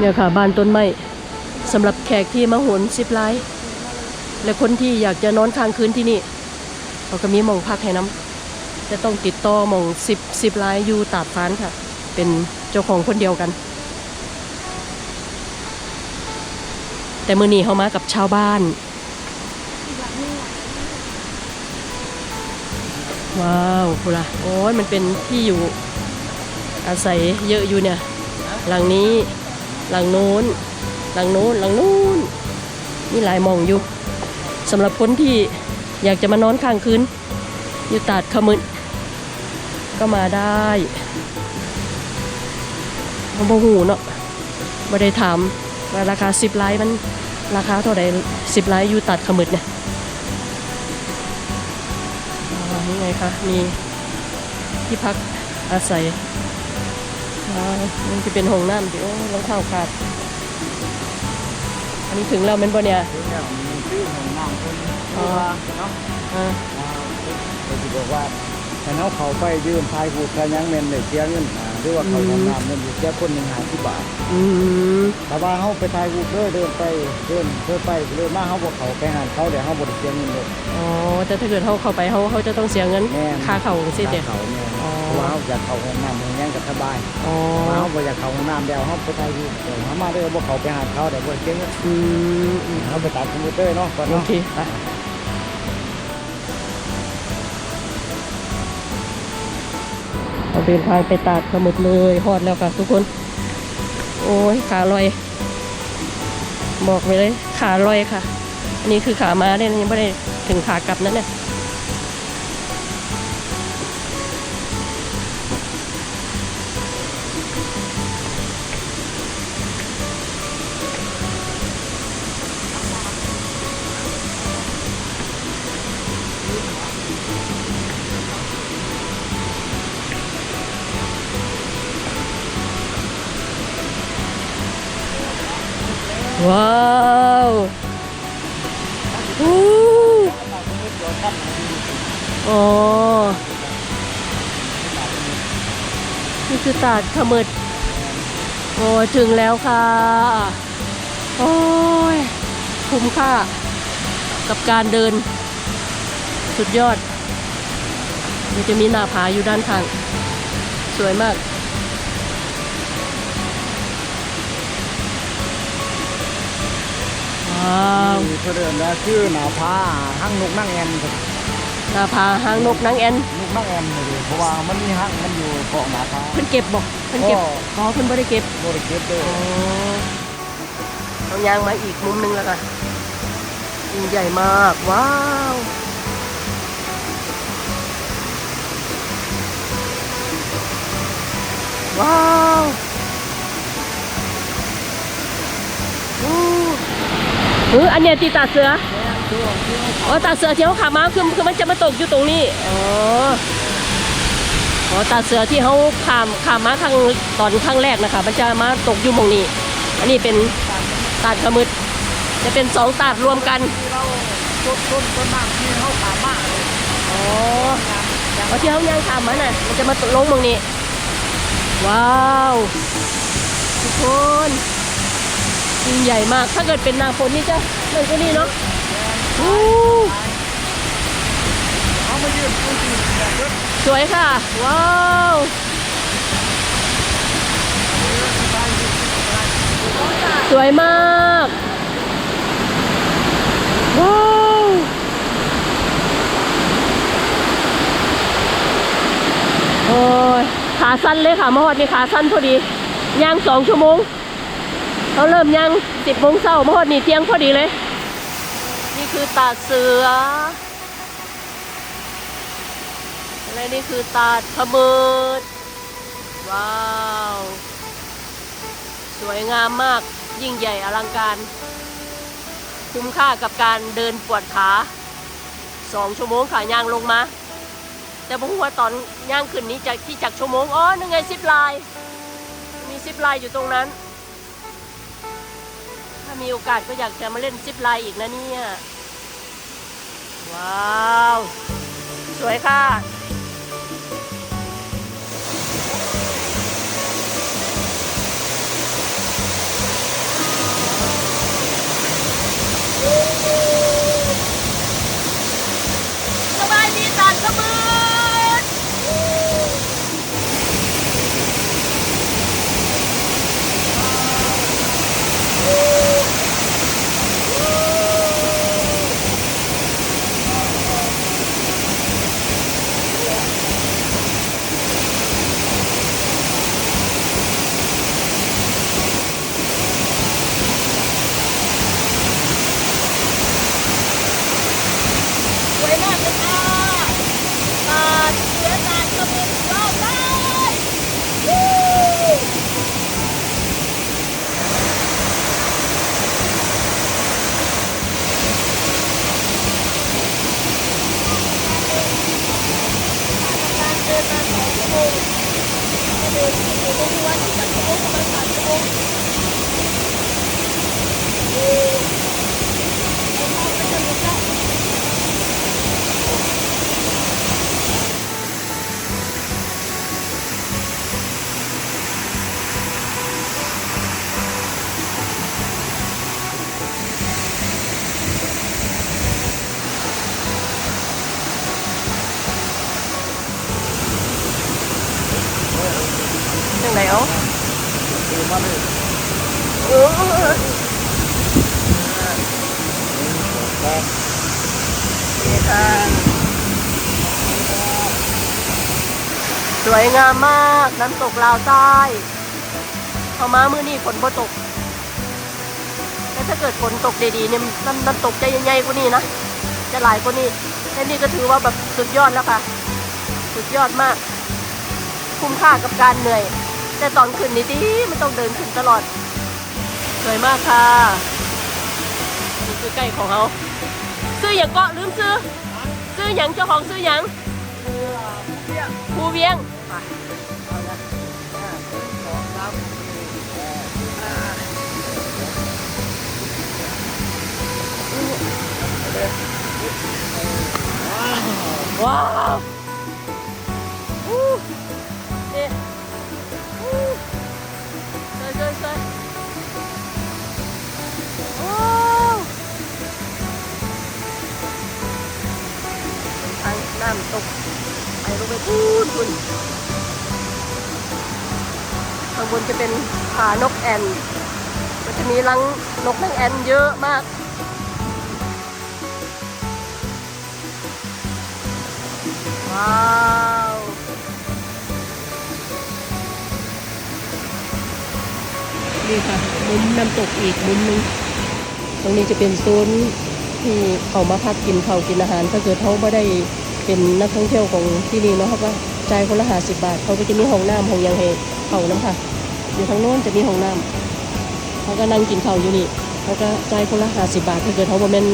เนี่ยค่ะบ้านต้นไม้สำหรับแขกที่มาโหนสิบไลน์และคนที่อยากจะนอนค้างคืนที่นี่เราก็มีมองพักให้น้ำจะต้องติดต่อมองสิบสิบไลน์อยู่ตาดฟ้านค่ะ เป็นเจ้าของคนเดียวกัน แต่มือนี้เขามากับชาวบ้าน ว้าวคุณล่ะโอ้ยมันเป็นที่อยู่อาศัยเยอะอยู่เนี่ย หลังนี้ หลังโน้น หลังโน้น หลังนู้นนี่หลายมองอยู่สำหรับคนที่อยากจะมานอนค้างคืนอยู่ตาดขมึนก็มาได้มันบ่หูเนาะไม่ได้ถามว่าราคาสิบไลน์มันราคาเท่าไหร่สิบไลน์อยู่ตัดขมึดเนี่ยนี่ไงคะมีที่พักอาศัย อ่านี่จะเป็นห้องน้ำเดี๋ยวรองเท้าขาด อันนี้ถึงแล้วแมันบ่เนี่ยถึงแล้วมีชื่อของน้ำคนตัวเนาะอ่าอ่าเขาจะบอกว่าถ้าเขาเขาไปยืมพายกูดพายังเมนเลยเสียเงินอ่าหรือว่าเขาของน้ำเงินอยู่แค่คนหนึ่งหาที่บาทอืมแต่ว่าเขาไปพายกูดเดินเดินไปเดินเดินไปเดินมาเขาบอกเขาไปหาเขาเดี๋ยวเขาบริเสียเงินเลยอ๋อแต่ถ้าเกิดเขาเข้าไปเขาเขาจะต้องเสียเงินแม่นค่าเข้าของสิเด็ดเขาเนี่ยอ๋ อเพราะว่าเขาอยากเขาของน้ำอย่างนี้กับสบายอ๋อแต่ว่าเขาบ่อยากเขาของน้ำเดียวเขาไปพายกูดเดี๋ยวเขามาเดินบอกเขาไปหาเขาเดี๋ยวบริเสียเงินอืมอืมเขาไปตัดคอมพิวเตอร์เนาะก่อนโอเนาะเค ไปเราเดินทางไปตาดขมึดเลยฮอดแล้วค่ะทุกคน โอ้ยขาลอย บอกไปเลย ขาลอยค่ะ อันนี้คือขามาเนี่ยยังไม่ได้ถึงขากลับนั่นเนี่ย คือตาดขมึดโอ้ถึงแล้วค่ะ โอ้ย คุ้มค่า กับการเดิน สุดยอดเดี๋ยวจะมีหน้าผาอยู่ด้านข้าง สวยมากว้าวมีเขาเดินแล้วชื่อหนาพาห้างนกนั่งแอนครับ หน้าผาหางนกนางแอนนกนั่งแอนเลยเพราะว่ามันมีห้างมันอยู่เกาะหนาพาเพิ่นเก็บบอกเพิ่นเก็บก็อ๋อเพิ่นบ่ได้เก็บบริเก็บเลยอ๋อเอายางมาอีกมุมหนึงแล้วกันยิ่งใหญ่มาก ว้าว ว้าวอู้เอออันเนี้ยตีตาเสือ อ๋อตาเสือที่เขาขามาคือคือมันจะมาตกอยู่ตรงนี้อ๋ออ๋อตาเสือที่เขาขามขามมาข้างตอนข้างแรกนะคะ มันจะมาตกอยู่หมองนี้ อันนี้เป็นตาดขมึดจะเป็นสองตาดรวมกันที่เราต้นต้นต้นน้ำที่เขาขามมากเลยอ๋อเอาที่เขาย่างขามมาน่ะมันจะมาตกลงหมองนี้ ว้าวทุกคนยิ่งใหญ่มากถ้าเกิดเป็นนางฝนนี่จะเรื่องก็นี่เนาะ เขามายืนพูดจริงแบบนี้สวยค่ะ ว้าวสวยมาก ว้าวโอ้ยขาสั้นเลยค่ะมาฮอดนี่ขาสั้นพอดีย่างสองชั่วโมงเขาเริ่มย่างสิบโมงเช้ามาฮอดนี่เที่ยงพอดีเลย คือตาเสือ และนี่คือตาดขมืดว้าว สวยงามมาก ยิ่งใหญ่อลังการ คุ้มค่ากับการเดินปวดขาสองชั่วโมงขาย่างลงมา แต่ผมว่าตอนย่างขึ้นนี้จากที่จากชั่วโมง อ๋อนั่นไงซิปไลน์มีซิปไลน์อยู่ตรงนั้น ถ้ามีโอกาสก็อยากจะมาเล่นซิปไลน์อีกนะเนี่ย ว้าว สวยค่ะ วยงามมาก น้ำตกลาวใต้เอามามือนี่ฝนบ่ตกแต่ถ้าเกิดฝนตกดีๆเนี่ยน้ำน้ำตกจะใหญ่ๆกว่านี้นะจะหลายกว่านี้และนี่ก็ถือว่าแบบสุดยอดแล้วค่ะ สุดยอดมาก คุ้มค่ากับการเหนื่อย แต่ตอนขึ้นนี่ดีไม่ต้องเดินขึ้นตลอดสวยมากค่ะนี่คือใกล้ของเขาซื้ออย่างก็ลืมซื้อซื้ออย่างเจ้าของซื้ออย่างภูเวียง เอาละห้าสองสามเออว้าวอู้นี่อู้สวยสวยสวยโอ้ทางน้ำตกไป ลงไปพูนคุณข้างบนจะเป็นผานกแอ่นมันจะมีรังนกนางแอ่นเยอะมากว้าวนี่ค่ะมุมน้ำตกอีกมุมนึงตรงนี้จะเป็นโซนที่เขามาพักกินเขาวกินอาหาร ถ้าเกิดเขาไม่ได้ เป็นนักท่องเที่ยวของที่นี่เนาะครับว่าจ่ายคนละหาสิบบาท เขาก็จะมีห้องน้ำห้องยังเหเขาน้ำค่ะอยู่ทางโน้นจะมีห้องน้ำเขาก็นั่งกินข้าวอยู่นี่เขาก็จ่ายคนละหาสิบบาทถ้าเกิดเขาบ่แม่น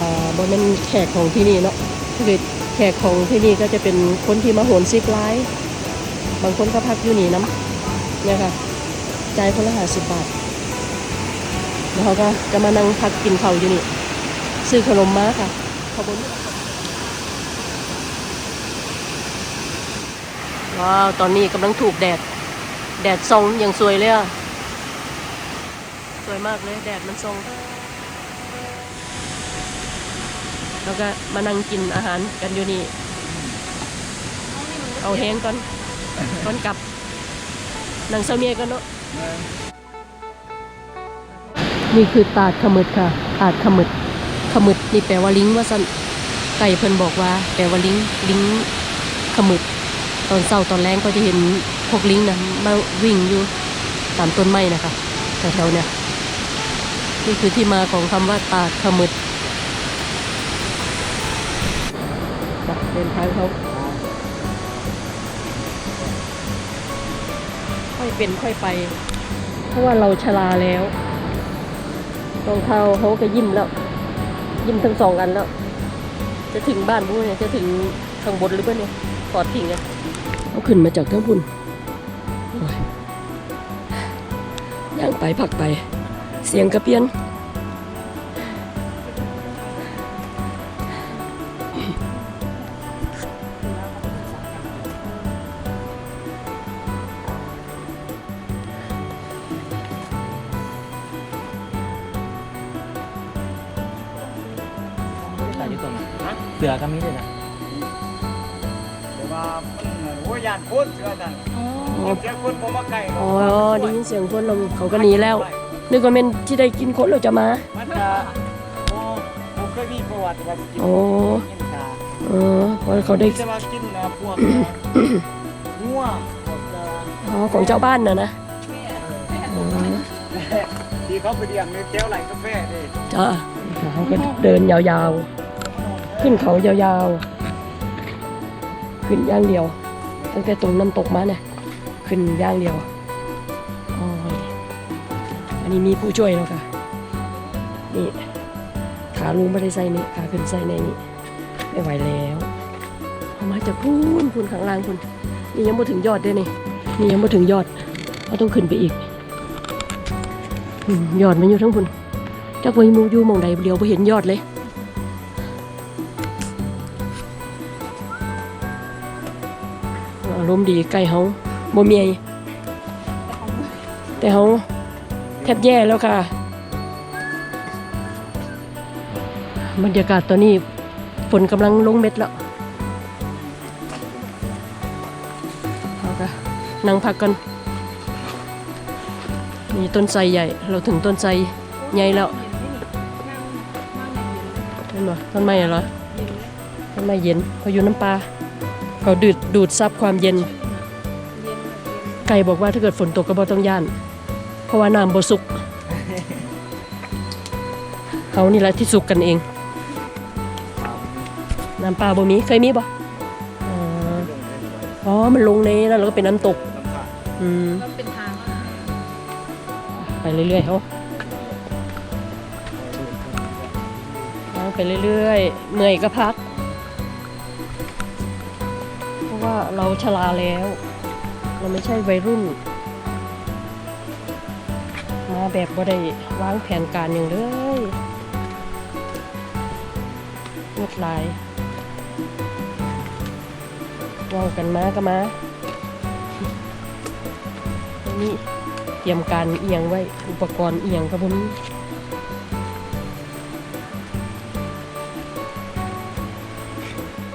อ่าบ่แม่นแขกของที่นี่เนาะถ้าเกิดแขกของที่นี่ก็จะเป็นคนที่มาโหนซิกไลฟ์บางคนก็พักอยู่นี่น้ำเนี่ยค่ะจ่ายคนละหาสิบบาทแล้วเขาก็จะมานั่งพักกินข้าวอยู่นี่ซื้อขนมมาค่ะขอบคุณ ว้าว ตอนนี้กำลังถูกแดด แดดส่องอย่างสวยเลยอะสวยมากเลย แดดมันส่องแล้วก็มานั่งกินอาหารกันอยู่นี่ เอาแห้งก่อน ก่อนกลับนั่งเสาเมียกันเนาะ นี่คือตาดขมึดค่ะ ตาดขมึดขมึดนี่แปลว่าลิงว่าสันไก่เพิ่นบอกว่า แปลว่าลิงลิงขมึด ตอนเศร้าตอนแรงก็จะเห็นพวกลิงนะมาวิ่งอยู่ตามต้นไม้นะคะแถวๆเนี่ยนี่คือที่มาของคำว่าตาขมึดเดินทางเขาค่อยเป็นค่อยไป เพราะว่าเราชราแล้วรองเท้าเขาก็ยิ้มแล้ว ยิ้มทั้งสองอันแล้ว จะถึงบ้านบุ้เนี่ยจะถึงข้างบนหรือเปล่าเนี่ยปอดทิ้งเนี่ย เขาขึ้นมาจากทั้งบุญโอ้ยย่างไปผักไป เสียงกระเปียนใส่ที่ตรงเสือก็มีด้วยนะ โคตรเสือนั่นอ๋อเสียคนผมมาไก่อ๋อได้ยินเสียงคนเราเขาก็หนีแล้วนึกว่าเป็นที่ได้กินคนเราจะมามันจะโอ้ผมเคยมีประวัติว่าสิกินโอ้กินกาเออเพราะเขาได้จะมากินนะพวกงัวพวกจะอ๋อของเจ้าบ้านน่ะนะอ๋อที่เขาไปเลี้ยงในแก้วไหลกาแฟดิจ้าเขาก็เดินยาวๆ ขึ้นเขายาวๆ ขึ้นย่างเดียว ตั้งแต่ตรงน้ำตกมาเนี่ยขึ้นย่างเดียวอ,อันนี้มีผู้ช่วยแล้วค่ะ นี่ขาลุงไม่ได้ใส่นี่ขาขึ้นใส่ในนี่ไม่ไหวแล้วเอามาจากพูนพูนข้างล่างคุณนี่ยังไม่ถึงยอดด้วยนี่นี่ยังไม่ถึงยอดเราต้องขึ้นไปอีกยอดมันอยู่ทั้งคุณจักไวมูอยู่มองใดเดียวไปเห็นยอดเลย อารมณ์ดีใกล้เฮาบ่มีไอ้แต่เฮาแทบแย่แล้วค่ะ บรรยากาศตอนนี้ฝนกำลังลงเม็ดแล้วเอาค่ะนั่งพักกันมีต้นไทรใหญ่ เราถึงต้นไทรใหญ่แล้วเห็นบ่ต้นไม้เหรอต้นไม้เย็นเขาอยู่น้ำปลา เขาดูดดูดซับความเย็น ไก่บอกว่าถ้าเกิดฝนตกก็บ่ต้องย่าน เพราะว่าน้ำบ่สุกเขานี่แหละที่สุกกันเอง น้ำปลาบ่มีเคยมีบ่อ๋อ มันลงในนั่นแล้วก็เป็นน้ำตก อืมเป็นทางไปเรื่อยๆเขาไปเรื่อยๆเหนื่อยก็พัก เราเราชราแล้ว เราไม่ใช่วัยรุ่น มาแบบบ่ได้วางแผนการอย่างเลยงดลายว่ากันมาก็มานี่เตรียมการเอียงไว้อุปกรณ์เอียงกับผม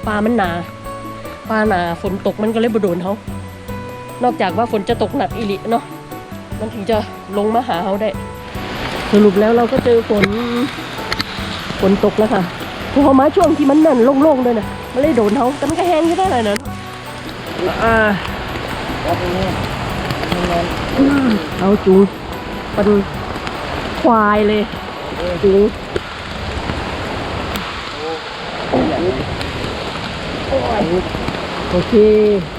ปลามันหนา ปลาหนาฝนตกมันก็เลยบโดนเขานอกจากว่าฝนจะตกหนักอีหลิเนาะมันถึงจะลงมาหาเขาได้ สรุปแล้วเราก็เจอฝนฝนตกแล้วค่ะพอเขามาช่วงที่มันนั่นโล่งๆเลยนะมันเลยโดนเขาแต่มันก็แห้งอยู่ได้เลยนะอ่าแล้วทีนี้มันนอนเอาจูงเป็นควายเลยจูง โอเค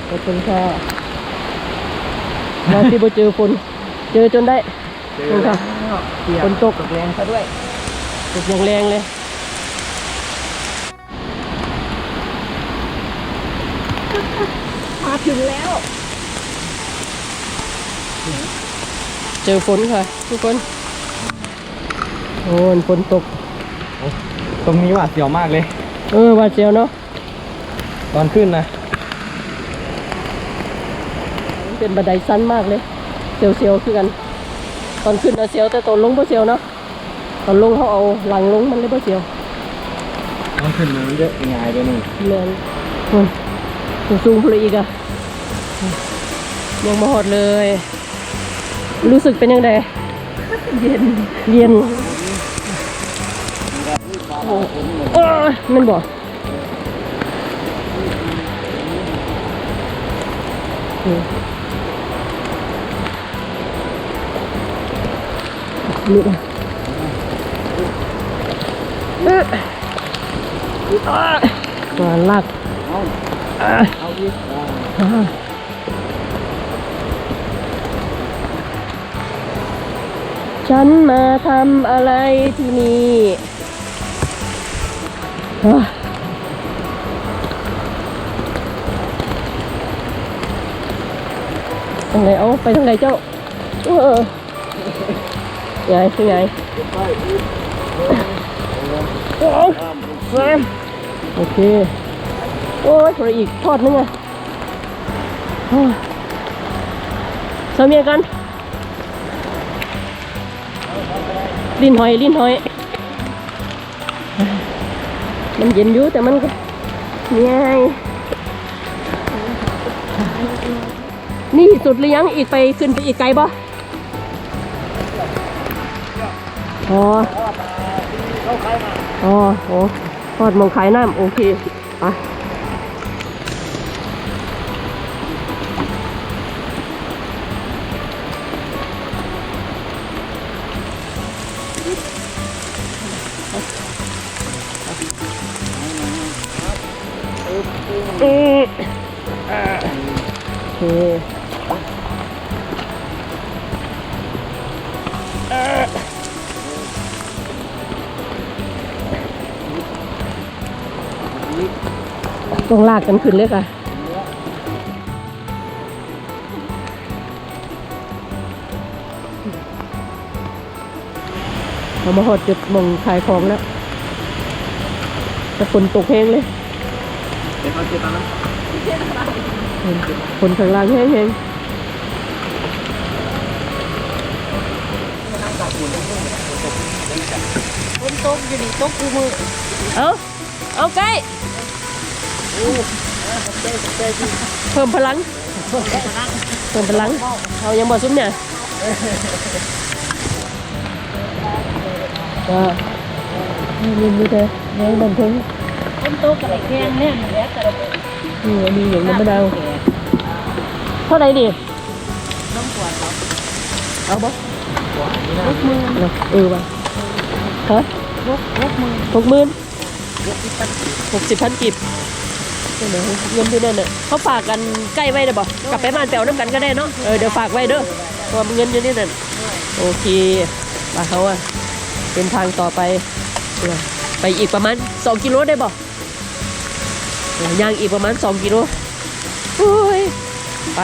ขอบคุณค่ะ มาที่บ่เจอฝน เจอจนได้เจขอบคุณค่ะเปียกฝนตกแรงซะด้วย ตกอย่างแรงเลยมาถึงแล้ว เจอฝนค่ะ ทุกคน โอ้ยฝนตก ตรงนี้หวาดเสียวมากเลย เออหว่าดเสียวเนาะ ตอนขึ้นนะ เป็นบันไดสั้นมากเลยเสียวๆคือกัน ตอนขึ้นเอาเสียวแต่ตอนลงบ่เสียวเนาะตอนลงเขาเอาหลังลงมันเลยบ่เสียวตอนขึ้นมันเยอะง่ายเลยนี่แมนคนสูงๆพลอีกอะยังมาหอดเลย รู้สึกเป็นยังไงเย็นเย็นโอ้โอ้ยแมันบอกนี่ นี่นะเอ๊ะอ่าตัวลากเอาอีกฉันมาทำอะไรที่นี่อ่าทางไหนเอาไปทางไหนเจ้า เออ ไงเป็นไงโอ้ยแรงโอเค โอ้ยคนละอีกทอดนึงอะโอ้ยเสาเมียกัน ลิ้นหอย ลิ้นหอย มันเย็นอยู่แต่มันก็ง่ายนี่สุดหรือยังอีกไปขึ้นไปอีกไกลป อ๋ออ๋อโอ้ทอดมองขายน้ำโอเคไปเอ๊ะอ่าโอเค ต้องลากกันขึ้นเลยค่ะเรามาหอดจุดมองขายของแล้วแต่ฝนตกแห้งเลยเดี๋ยวเขาเจ็บนะฝนข้างล่างแห้งๆฝนตกอยู่ดีตกกูมือ เอาเอาใกล้ เพิ่มพลัง เพิ่มพลัง เอายังบ่ซุ้มเนี่ยก็นี่มีแต่แมงบันทึงคนโตกับไอ้แกงเนี่ยเหลือแต่ละนี่มีอย่างน้ำมะนาวเท่าไหร่ดิน้ำขวดเหรอเอาบ่รถมือเอาเออว่ะฮะรถรถมือหกหมื่นรถที่ปันหกสิบพันกิบ เดี๋ยวเงินที่นั่นน่ะเขาฝากกันใกล้ไว้ได้บ่กลับไปบ้านแปลวน้ำกันก็ได้เนาะเออเดี๋ยวฝากไว้เด้อเพราะว่าเงินอยู่นี่นั่นโอเคไปเขาอะเป็นทางต่อไปเออไปอีกประมาณ 2 กิโลได้บ่เออย่างอีกประมาณ 2 กิโลโอ้ยไป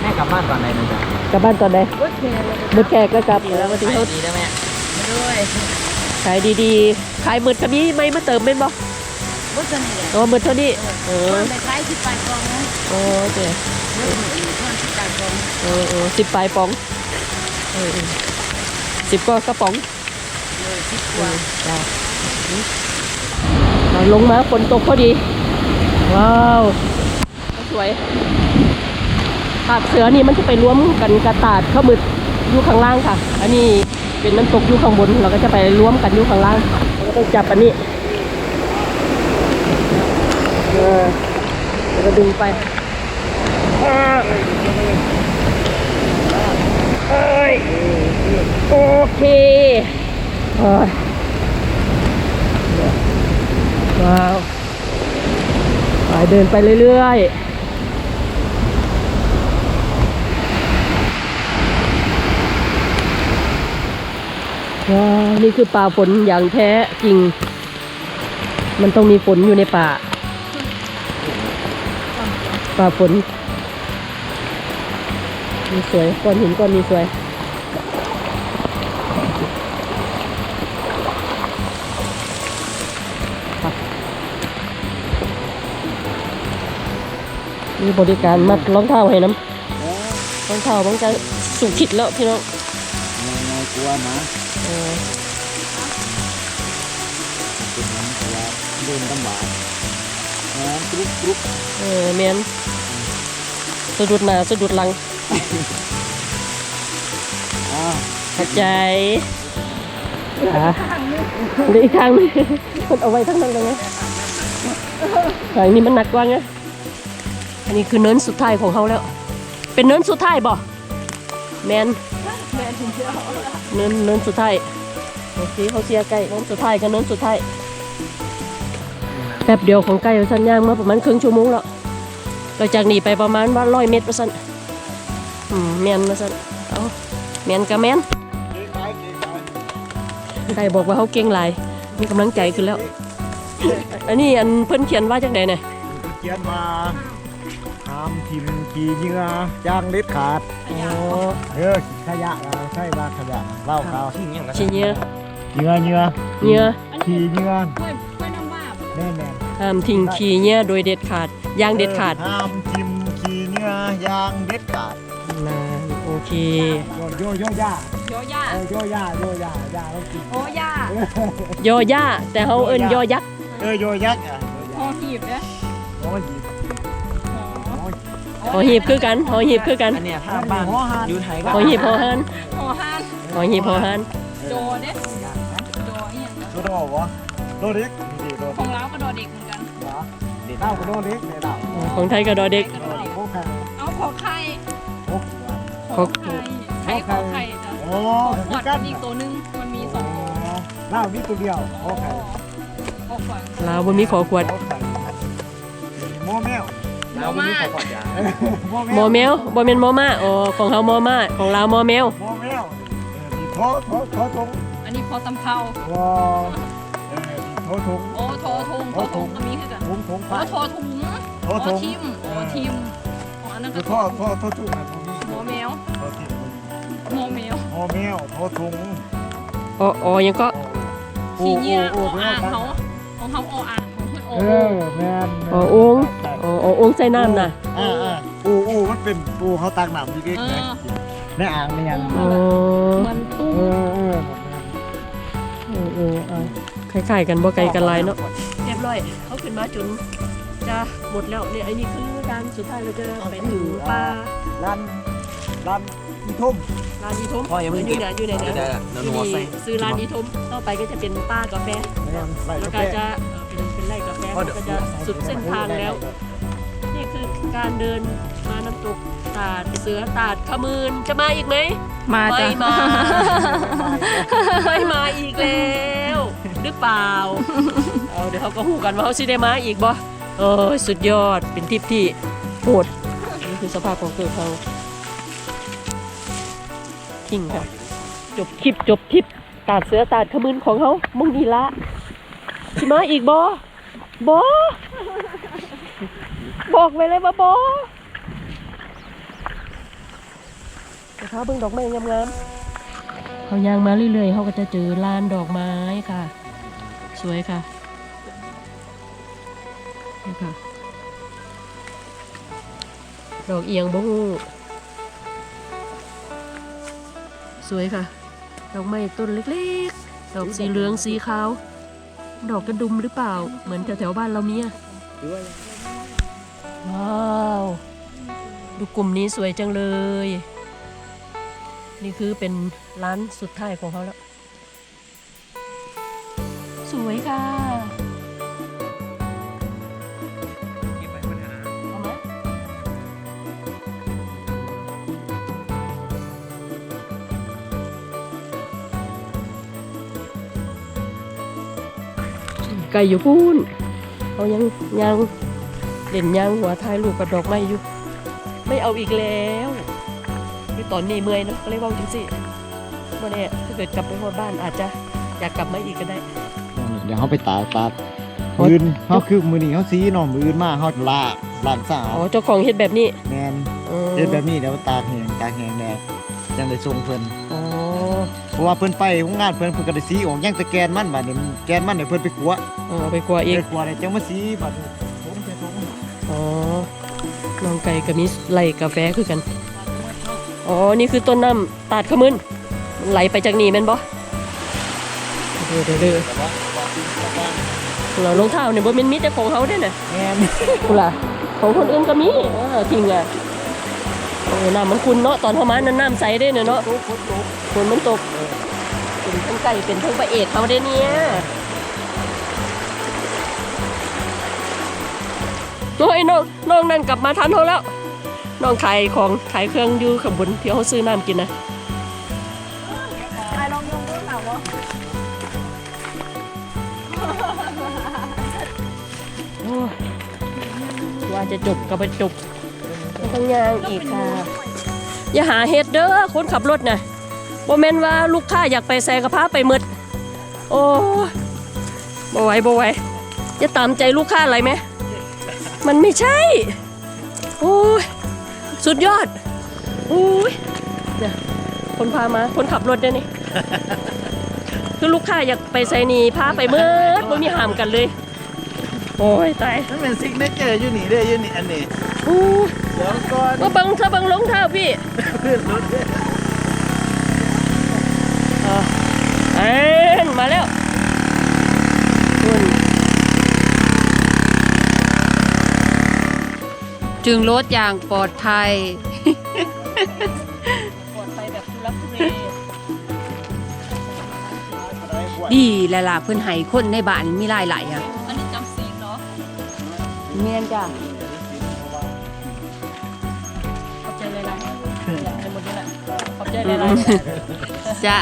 แม่กลับบ้านก่อนไหนนะจ๊ะกลับบ้านตอนไหนรถแกงเลยมืดแขกก็กลับแล้วมาถึงเขาดีนะแม่มาด้วยขายดีๆ ขายมืดกับนี้ไม่มาเติมเป็นบ่ รถจะนี่แหละอ๋อมืดเท่านี้เออคนไปใกล้ที่ปลายกองนะโอ้เจ๊รถมืออื่นคนที่ปลายกองเออเออสิบปลายป๋องเออเออสิบก็กระป๋องเลยสิบกว่าจ้าเอาลงมาฝนตกพอดี ว้าวสวยปากเสือนี่มันจะไปรวมกันกระตาดข้าวมืดอยู่ข้างล่างค่ะ อันนี้เป็นน้ำตกอยู่ข้างบน เราก็จะไปรวมกันอยู่ข้างล่างเราก็ต้องจับอันนี้ เออแล้วก็ดึงไปเอ้ยโอเคโอ้ยว้าวไปเดินไปเรื่อยๆว้าวนี่คือป่าฝนอย่างแท้จริง มันต้องมีฝนอยู่ในป่า ป่าฝนมีสวยก้อนหินก้อนนี้สวยมีบริการมัดรองเท้าให้น้ำรองเท้าบางจะสุขิดแล้วพี่น้องน้อยกลัวนะเออเป็นนั้นเพราะว่าเดินลำบากนะ กรุ๊ปกรุ๊ปเออแมนสะดุดหน้าสะดุดหลังอ่าขัดใจอะเดี๋ยวอีกทางหนึงมันเอาไว้ทั้งนั้นเลยไงทางนี้มันหนักกว่าไงอันนี้คือเนินสุดท้ายของเขาแล้ว เป็นเนินสุดท้ายบ่แมนแม่ถึงเชื่อเนินเนินสุดท้ายโอเคเขาเชียร์ใกล้เนินสุดท้ายกับเนินสุดท้ายแป๊บเดียวของใกล้สัญญางมาประมาณครึ่งชั่วโมงแล้วก็จากนี้ไปประมาณว่าร้อยเมตรประสันอืมแมนประสันเอาแมนกับแมนเก่งไปเก่งไปใครบอกว่าเขาเก่งหลายมีกำลังใจขึ้นแล้ว อันนี้อันเพิ่นเขียนว่าจากไหนเนี่ยเขียนมาห้ามทิมขี่เหงื่อย่างเด็ดขาดอ๋อเออขยะเราใช่ว่าขยะเล่าเขาทิ้งอย่างนั้นชี้เนื้อเหงื่อเหงื่อเนื้อขี่เหงื่อกล้วยกล้วยน้ำว่าบแน่แน่ ห้ามทิ้งขี้เนื้อโดยเด็ดขาดอย่างเด็ดขาดห้ามทิมขี่เหงื่อย่างเด็ดขาดนานโอเคโยโยโยย่าโยย่าเออโยย่าโยย่าย่าต้องกินโอย่ายอย่าแต่เขาเอิ้นยอยักษ์เออโยยักษ์อะหอหีบเนี่ยโอ้ยหีบโอ้ยหอหีบคือกันหอหีบคือกันอันเนี้ยถ้าบ้านอยู่ไทยก็หอหีบหอหันหอห้านหอหีบหอหันโดเด้โดเนี่ยโดโดวะโดเล็กดีโดของเราก็โดเด็ก ด็กเล่าก็โดเล็กเนี่ยเล่าของไทยกับดอเด็กโดเด็กโอ้แพงเอาขอไข่โอ้ขอไข่ไข่ขอไข่จ้ะโอ้ขอขวดกันอีกตัวนึงมันมีสองตัวเล่ามีตัวเดียวโอ้แพงขอขวดลาวบ่มีขอขวดโมแมวแล้วมีขอขอดยาหมอแมวบ่แม่นหมอมาอ๋อของเฮาหมอมาของลาวหมอแมวโมแมวมีโทโทโททงอันนี้พอตำเภาว้าเออมีโททงโอ้โททุ งโททุงก็มีคือกันทงทงโอ้ฟ้าโททุงโทโอ้ทงทิมโอ้ทิมอ๋ออันนั้นคืก็อโทโทโททุงนะพวกนี้โมแมวโททิมโมแมวโมแมวโททงอ๋ออ๋อยังก็ขี้เงี้ยโออ่างเขาของเขาโออ่างของเพื่อนโอเออแม่นอ๋อโองอ๋ออ๋อโองใส่น้ำน่ะอ่าอ่าปูอูมันเป็นปูเขาตักน้ำที่เก๊กเอไงอในอ่างนี่ยังอ๋อเหมือนตู้เออเออเออเออเอาคล้ายๆกันบ่ไกลกันหลายเนาะเรียบร้อยเขาขึ้นมาจนจะหมดแล้วเนี่ยไอ้นี่คือการสุดท้ายเราจะไปถึงปลาลันลันมีทุ่มร้านดีทมพ่ออย่าเพิ่งอยู่เก็บไหนอยู่ไหนเดี๋ยวเดี๋ยวเดี๋ยวหนูเอาใส่นี่ซื้อร้านดีทมต่อไปก็จะเป็นป้ากาแฟใส่แล้วกาก็แฟจะเอ่อเป็นเป็นไร่กาแฟมันก็จะสุดเส้นทางแล้ว นี่คือการเดินมาน้ำตกตาดเสือตาดขมืนจะมาอีกไหมมาไม่จ้ะมาไม่มาอีกแล้ว หรือเปล่า เดี๋ยวเขาก็หูกันว่าเขาสิได้มาอีกบ่โอ้ยสุดยอดเป็นทริปที่โหดนี่คือสภาพของเกิดเขาทิ้งค่ะจบคลิปจบทริปตาดเสือตาดขมืนของเขามึงนี่ละสิมาอีกบ่บ่บอกไว้เลยว่าบ่แต่เาเบิ่งดอกไม้งามๆเขายางมาเรื่อยๆเขาก็จะเจอลานดอกไม้ค่ะ สวยค่ะ นี่ค่ะดอกเอียงบ่ฮู้สวยค่ะ ดอกไม้ต้นเล็กๆ ดอกสีเหลืองสีขาว ดอกกระดุมหรือเปล่า เหมือนแถวๆบ้านเรามีอะว้าว ดูกลุ่มนี้สวยจังเลย นี่คือเป็นร้านสุดท้ายของเขาแล้ว สวยค่ะ ไก่อยู่พูนเขายังยังเด่นยังหัวท้ายลูกกับดอกไม้อยู่ ไม่เอาอีกแล้วคือตอนนี้เมื่อยเนอะก็เลยเว่าจังสิเมื่อนี้ถ้าเกิดกลับไปฮอดบ้านอาจจะอยากกลับมาอีกก็ได้ เดี๋ยวเขาไปตากตากโอ๊ยมือนเขาคือมือนี้เขาซีเนาะมืออื่นมาเขาลากลากสาวอ๋อเจ้าของเฮ็ดแบบนี้แมนออเฮ็ดแบบนี้เดี๋ยวตากแห้งตากแห้งแดดจังได้ส่งเพิ่นอ๋อ เพราะว่าเพิ่นไปโรงงานเพิ่นเพิ่นก็ได้สีออกยังแต่แกนมันบัดนี้แกนมันเนี่ยเพิ่นไปขัวเออไปกลัวอีกไปขัวได้จังมาสีบัดนี้ผมใส่ถุงอ๋อน้องไก่กับมิสไล่กาแฟคือกันอ๋อนี่คือต้นน้ำตาดขมึนมันไหลไปจากนี่แม่นบ่เด้อเด้อเด้อเรารองเท้าเนี่ยบ่แม่นมีแต่ของเขาเด้อน่ะแม่นกูล่ะของคนอื่นก็มีเออทิ้งอะเออน้ำมันคุณเนาะตอนเขามานั้นน้ำใสเด้เนอะเนาะ ฝนมันตกเป็นทั้งไก่เป็นทั้งพระเอกเขาเด้เนี่ยโอ้ยน้องน้องนั่นกลับมาทันเขาแล้ว น้องขายของขายเครื่องอยู่ข้างบนที่เขาซื้อน้ำกินนะโอ้ยว่าจะจบก็ไปจบไม่ต้องยางอีกค่ะ อย่าหาเฮ็ดเด้อคนขับรถน่ะ บ่แม่นว่าลูกค้าอยากไปแซงกระพาไปหมดโอ้ยบ่ไหวบ่ไหวจะตามใจลูกค้าอะไรไหม มันไม่ใช่ โอ้ย สุดยอดโอ้ยเนี่ยคนพามา คนขับรถเนี่ยนี่ คือลูกค้าอยากไปไซนีพาไปเมื่อบ่มีห้ามกันเลย โอ้ยตายนั่นเป็นซิกเนเจอร์อยู่นี่เด้ออยู่นี่อันนี้โอ้ยเดี๋ยวก่อนว่าบังถ้าบังรองเท้าพี่ ขึ้นรถเด้อ เออเอ็น มาแล้วคุณจึงรถอย่างปลอดภัย ปลอดภัยแบบทุลักทุเลดีแหละล่ะเพิ่นให้คนในบ้านมีหลายหลายๆอะ อันนี้จำซีนเนาะเมียนจ้ะขอบใจเลยนะในหมดนี่แหละขอบใจเลยนะจ้า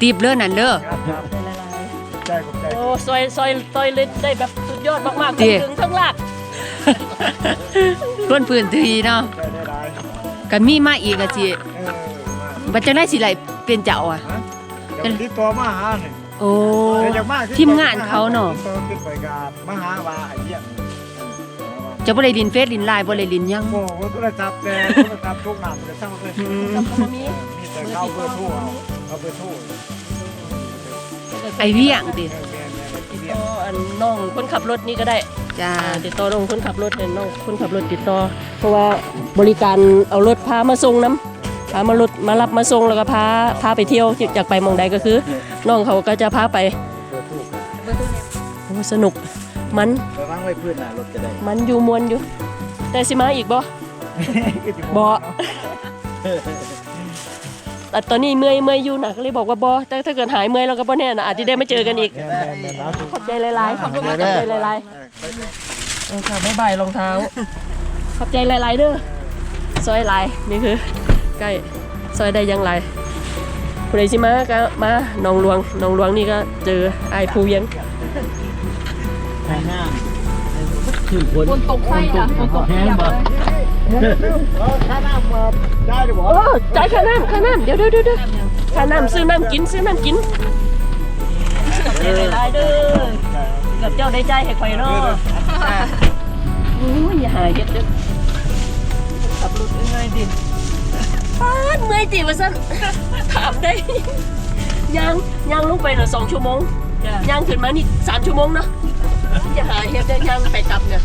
ตีบเลื่อนนั่นเด้อ ซอยซอยซอยเลยได้แบบสุดยอดมากๆดีทั้งถึงทั้งลากคนพื้นที่เนาะใจได้หลายก็มีมาอีกอะสิเออมาบัดจังได้สิไหลเป็นเจ้าอะ ฮะเดี๋ยวติดต่อมาหาเนี่ยโอ้ เดี๋ยวอยากมาคือทีมงานเขาเนาะติดต่อขึ้นไปกับมาหาว่าไอ้เหี้ยจะบ่ได้ลินเฟซลินไลน์บ่ได้ลินหยังโอ้โหโทรศัพท์แต่โทรศัพท์ทุกหนักเลยช่างเลยอืมกับพ่อมีมีแต่เข้าเบอร์โทรเอาเอาเบอร์โทรไอเวียงติแม่แม่แม่ติด เวียต่งออันน้องคนขับรถนี่ก็ได้จ้าอ่าติดต่อน้องคนขับรถเนี่ยน้องคนขับรถติดต่อ เพราะว่าบริการเอารถพามาส่งน้ำพามารถมารับมาส่งแล้วก็พาพาไปเที่ยวอยากไปหมองใดก็คือน้องเขาก็จะพาไปเบอร์โทรกันโอ้สนุกมันไปวางไว้พื้นน่ะรถจะได้ มันอยู่มวนอยู่ แต่สิมาอีกบ่บ่แต่ตอนนี้เมื่อยเมื่อยอยู่นะก็เลยบอกว่าบอแต่ถ้าเกิดหายเมื่อยเราก็บ่แน่นะอาจจะได้มาเจอกันอีกแม่นแม่นแม่นเอาสิขอบใจหลายๆขอบคุณขอบใจหลายๆเออค่ะบ๊ายบายรองเท้า ขอบใจหลายๆเด้อซอยหลายนี่คือใกล้ซอยได้ยังไรผู้ใดสิมาก็มาหนองหลวงหนองหลวงนี่ก็เจอไอ้ายภูเวียงแค่น้ำคือคนบนตกไฟจ้ะบนตกแห้งบ่ ถ้าน้ำมาได้หรือบ่โอ้จ่ายค่าน้ำค่าน้ำเดี๋ยวเดี๋ยวเดี๋ยวเดี๋ยวค่าน้ำซื้อน้ำกินซื้อน้ำกินขอบใจหลายๆเด้อกับเจ้าได้ใจให้ข่อยเนาะโอ้ยอย่าหายเฮ็ดเด้อขับรถเมื่อยดิป้าดเมื่อยติว่าซั่นถามได้ย่างย่างลงไปน่ะสองชั่วโมงย่างขึ้นมานี่สามชั่วโมงเนาะอย่าหาเฮ็ดเด้อย่างไปกลับเนี่ย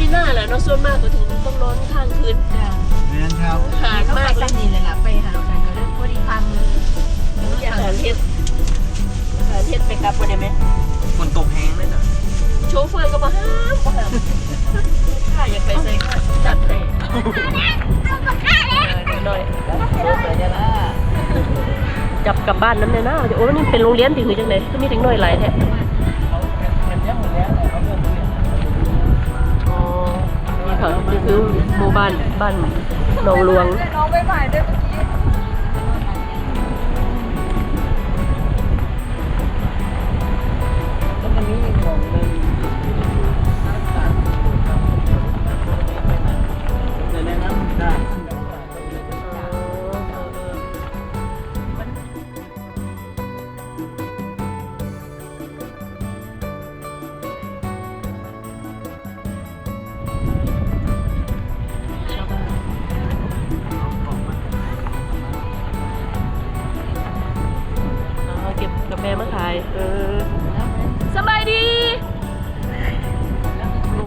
พี่หน้าแหละเนาะส่วนมากก็ถึง ต้องนอนข้างคืนแม่นครับหาดมากเลยนี่เลยล่ะไปหากันก็เรื่องพอดีพังเลยอย่าหาเฮ็ดอย่าหาเฮ็ดไปกลับบ่ได้ไหมฝนตกแห้งเลยจ้ะโชเฟอร์ก็มาห้ามบ่ห้ามข้าอยากไปใส่ก็จัดให้เออหน่อยจับกลับบ้านน้ำเนี่ยนะเดี๋ยวโอ้นี่เป็นโรงเรียนถึงหรือจังไดก็มีเด็กน้อยหลายแท้ ค่ะนี่คือหมู่บ้านบ้านหนองหลวงน้องไปใหม่ด้วย